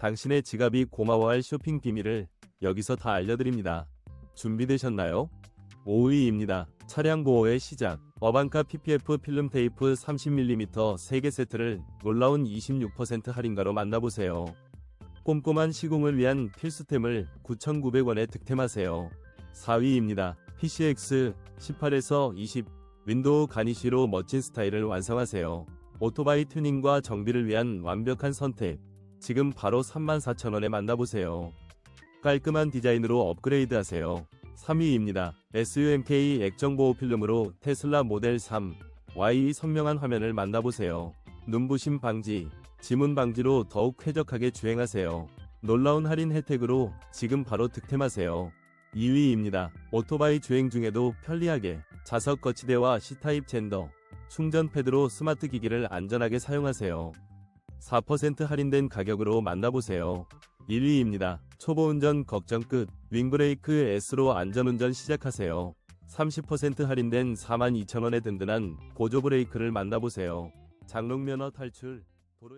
당신의 지갑이 고마워할 쇼핑 비밀을 여기서 다 알려드립니다. 준비되셨나요? 5위입니다. 차량 보호의 시작. 어반카 PPF 필름 테이프 30mm 3개 세트를 놀라운 26% 할인가로 만나보세요. 꼼꼼한 시공을 위한 필수템을 9,900원에 득템하세요. 4위입니다. PCX 18에서 20 윈도우 가니쉬로 멋진 스타일을 완성하세요. 오토바이 튜닝과 정비를 위한 완벽한 선택. 지금 바로 34,000원에 만나보세요. 깔끔한 디자인으로 업그레이드 하세요. 3위입니다. SUMK 액정보호 필름으로 테슬라 모델 3 Y 선명한 화면을 만나보세요. 눈부심 방지, 지문 방지로 더욱 쾌적하게 주행하세요. 놀라운 할인 혜택으로 지금 바로 득템하세요. 2위입니다. 오토바이 주행 중에도 편리하게 자석 거치대와 C타입 젠더, 충전 패드로 스마트 기기를 안전하게 사용하세요. 4% 할인된 가격으로 만나보세요. 1위입니다. 초보 운전 걱정 끝. 윙브레이크 S로 안전운전 시작하세요. 30% 할인된 42,000원의 든든한 보조 브레이크를 만나보세요. 장롱 면허 탈출. 도로...